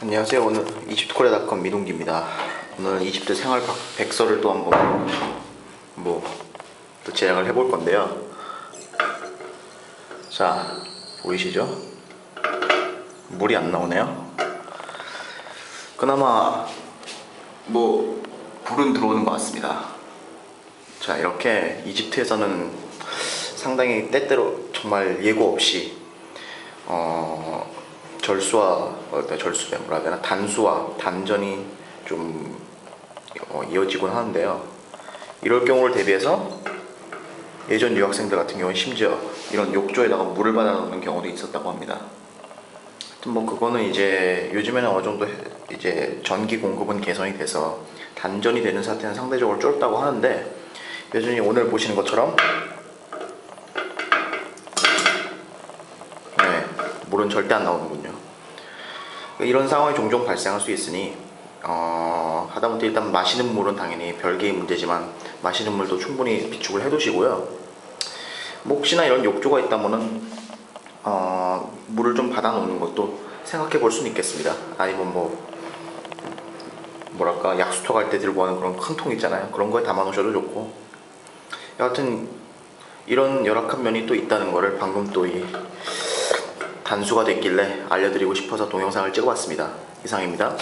안녕하세요. 오늘 이집트코리아닷컴 민웅기입니다. 오늘 이집트 생활 박- 백서를 또 한번 뭐또 제작을 해볼 건데요. 자 보이시죠? 물이 안 나오네요. 그나마 뭐 불은 들어오는 것 같습니다. 자 이렇게 이집트에서는 상당히 때때로 정말 예고 없이 어, 절수와 어, 뭐라 해야 되나 단수와 단전이 좀 어, 이어지곤 하는데요. 이럴 경우를 대비해서 예전 유학생들 같은 경우는 심지어 이런 욕조에다가 물을 받아 놓는 경우도 있었다고 합니다. 뭐 그거는 이제 요즘에는 어느 정도 해- 이제 전기 공급은 개선이 돼서 단전이 되는 사태는 상대적으로 줄었다고 하는데 여전히 오늘 보시는 것처럼 네, 물은 절대 안 나오는군요. 이런 상황이 종종 발생할 수 있으니 어, 하다못해 일단 마시는 물은 당연히 별개의 문제지만 마시는 물도 충분히 비축을 해두시고요. 뭐 혹시나 이런 욕조가 있다면은 어, 물을 좀 받아 놓는 것도 생각해 볼 수는 있겠습니다. 아니면 뭐 뭐랄까 약수터 갈 때 들고 가는 그런 큰 통 있잖아요. 그런 거에 담아 놓으셔도 좋고 여하튼 이런 열악한 면이 또 있다는 거를 방금 또 이 단수가 됐길래 알려드리고 싶어서 동영상을 찍어봤습니다. 이상입니다.